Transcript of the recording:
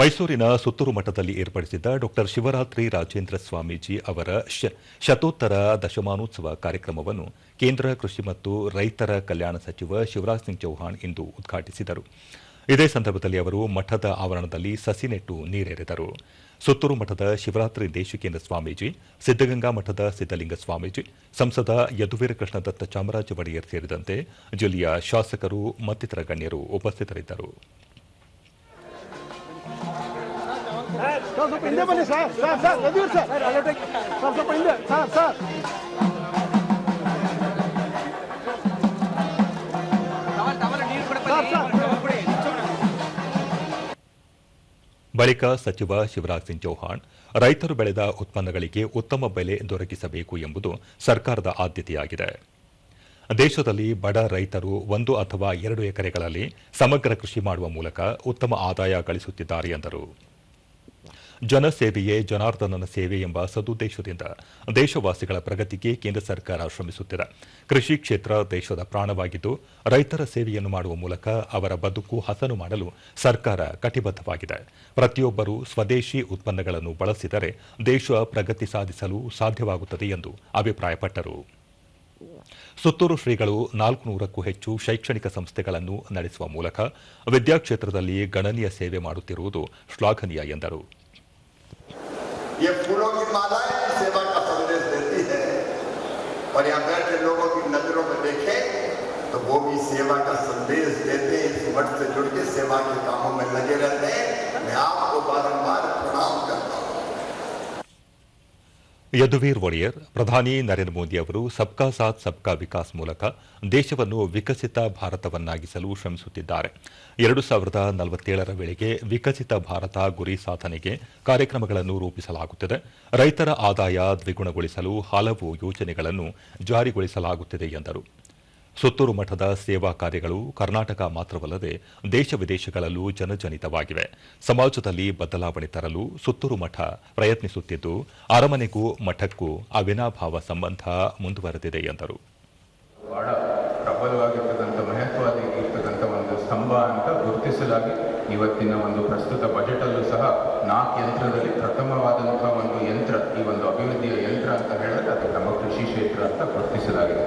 ಮೈಸೂರಿನ ಸುತ್ತೂರು ಮಠದಲ್ಲಿ ಏರ್ಪಡಿಸಿದ್ದ ಡಾ ಶಿವರಾತ್ರಿ ರಾಜೇಂದ್ರ ಸ್ವಾಮೀಜಿ ಅವರ ಶತೋತ್ತರ ದಶಮಾನೋತ್ಸವ ಕಾರ್ಯಕ್ರಮವನ್ನು ಕೇಂದ್ರ ಕೃಷಿ ಮತ್ತು ರೈತರ ಕಲ್ಯಾಣ ಸಚಿವ ಶಿವರಾಜ್ ಸಿಂಗ್ ಚೌಹಾಣ್ ಇಂದು ಉದ್ಘಾಟಿಸಿದರು. ಇದೇ ಸಂದರ್ಭದಲ್ಲಿ ಅವರು ಮಠದ ಆವರಣದಲ್ಲಿ ಸಸಿ ನೆಟ್ಟು ನೀರೆರೆದರು. ಸುತ್ತೂರು ಮಠದ ಶಿವರಾತ್ರಿ ದೇಶಿಕೇಂದ್ರ ಸ್ವಾಮೀಜಿ ಸಿದ್ದಗಂಗಾ ಮಠದ ಸಿದ್ದಲಿಂಗ ಸ್ವಾಮೀಜಿ, ಸಂಸದ ಯದುವೀರ ಕೃಷ್ಣದತ್ತ ಚಾಮರಾಜ ಒಡೆಯರ್ ಸೇರಿದಂತೆ ಜಿಲ್ಲೆಯ ಶಾಸಕರು ಮತ್ತಿತರ ಗಣ್ಯರು ಉಪಸ್ಥಿತರಿದ್ದರು. ಬಳಿಕ ಸಚಿವ ಶಿವರಾಜ್ ಸಿಂಗ್ ಚೌಹಾಣ್, ರೈತರು ಬೆಳೆದ ಉತ್ಪನ್ನಗಳಿಗೆ ಉತ್ತಮ ಬೆಲೆ ದೊರಕಿಸಬೇಕು ಎಂಬುದು ಸರ್ಕಾರದ ಆದ್ಯತೆಯಾಗಿದೆ. ದೇಶದಲ್ಲಿ ಬಡ ರೈತರು ಒಂದು ಅಥವಾ ಎರಡು ಎಕರೆಗಳಲ್ಲಿ ಸಮಗ್ರ ಕೃಷಿ ಮಾಡುವ ಮೂಲಕ ಉತ್ತಮ ಆದಾಯ ಗಳಿಸುತ್ತಿದ್ದಾರೆ ಎಂದರು. ಜನಸೇವೆಯೇ ಜನಾರ್ದನನ ಸೇವೆ ಎಂಬ ಸದುದ್ದೇಶದಿಂದ ದೇಶವಾಸಿಗಳ ಪ್ರಗತಿಗೆ ಕೇಂದ್ರ ಸರ್ಕಾರ ಶ್ರಮಿಸುತ್ತಿದೆ. ಕೃಷಿ ಕ್ಷೇತ್ರ ದೇಶದ ಪ್ರಾಣವಾಗಿದ್ದು, ರೈತರ ಸೇವೆಯನ್ನು ಮಾಡುವ ಮೂಲಕ ಅವರ ಬದುಕು ಹಸನು ಮಾಡಲು ಸರ್ಕಾರ ಕಟಿಬದ್ಧವಾಗಿದೆ. ಪ್ರತಿಯೊಬ್ಬರು ಸ್ವದೇಶಿ ಉತ್ಪನ್ನಗಳನ್ನು ಬಳಸಿದರೆ ದೇಶ ಪ್ರಗತಿ ಸಾಧಿಸಲು ಸಾಧ್ಯವಾಗುತ್ತದೆ ಎಂದು ಅಭಿಪ್ರಾಯಪಟ್ಟರು. ಸುತ್ತೂರು ಶ್ರೀಗಳು ನಾಲ್ಕು ನೂರಕ್ಕೂ ಹೆಚ್ಚು ಶೈಕ್ಷಣಿಕ ಸಂಸ್ಥೆಗಳನ್ನು ನಡೆಸುವ ಮೂಲಕ ವಿದ್ಯಾಕ್ಷೇತ್ರದಲ್ಲಿ ಗಣನೀಯ ಸೇವೆ ಮಾಡುತ್ತಿರುವುದು ಶ್ಲಾಘನೀಯ ಎಂದರು. ये फूलों की मालाएँ सेवा का संदेश देती है। और यहाँ बैठे लोगों की नज़रों में देखें तो वो भी सेवा का संदेश देते हैं, इस वर्ष से जुड़ के सेवा के कामों में लगे रहते हैं। मैं आपको बारंबार ಯದುವೀರ್ ಒಡೆಯರ್, ಪ್ರಧಾನಿ ನರೇಂದ್ರ ಮೋದಿ ಅವರು ಸಬ್ಕಾ ಸಾಥ್, ಸಬ್ಕಾ ವಿಕಾಸ್ ಮೂಲಕ ದೇಶವನ್ನು ವಿಕಸಿತ ಭಾರತವನ್ನಾಗಿಸಲು ಶ್ರಮಿಸುತ್ತಿದ್ದಾರೆ. ಎರಡು ಸಾವಿರದ ನಲವತ್ತೇಳರ ವೇಳೆಗೆ ವಿಕಸಿತ ಭಾರತ ಗುರಿ ಸಾಧನೆಗೆ ಕಾರ್ಯಕ್ರಮಗಳನ್ನು ರೂಪಿಸಲಾಗುತ್ತಿದೆ. ರೈತರ ಆದಾಯ ದ್ವಿಗುಣಗೊಳಿಸಲು ಹಲವು ಯೋಜನೆಗಳನ್ನು ಜಾರಿಗೊಳಿಸಲಾಗುತ್ತಿದೆ ಎಂದರು. ಸುತ್ತೂರು ಮಠದ ಸೇವಾ ಕಾರ್ಯಗಳು ಕರ್ನಾಟಕ ಮಾತ್ರವಲ್ಲದೆ ದೇಶ ವಿದೇಶಗಳಲ್ಲೂ ಜನಜನಿತವಾಗಿವೆ. ಸಮಾಜದಲ್ಲಿ ಬದಲಾವಣೆ ತರಲು ಸುತ್ತೂರು ಮಠ ಪ್ರಯತ್ನಿಸುತ್ತಿದ್ದು, ಅರಮನೆಗೂ ಮಠಕ್ಕೂ ಅವಿನಾಭಾವ ಸಂಬಂಧ ಮುಂದುವರೆದಿದೆ ಎಂದರು. ಬಹಳ ಪ್ರಬಲವಾಗಿರ್ತಕ್ಕಂಥ ಒಂದು ಸ್ತಂಭ ಅಂತ ಗುರುತಿಸಲಾಗಿ ಇವತ್ತಿನ ಒಂದು ಪ್ರಸ್ತುತ ಬಜೆಟ್ ಅಲ್ಲೂ ಸಹ ನಾಲ್ಕು ಯಂತ್ರದಲ್ಲಿ ಪ್ರಥಮವಾದಂತಹ ಒಂದು ಯಂತ್ರ, ಈ ಒಂದು ಅಭಿವೃದ್ಧಿಯ ಯಂತ್ರ ಅಂತ ಹೇಳಿದ್ರೆ ಅದು ನಮ್ಮ ಕೃಷಿ ಕ್ಷೇತ್ರ ಅಂತ ಗುರುತಿಸಲಾಗಿದೆ.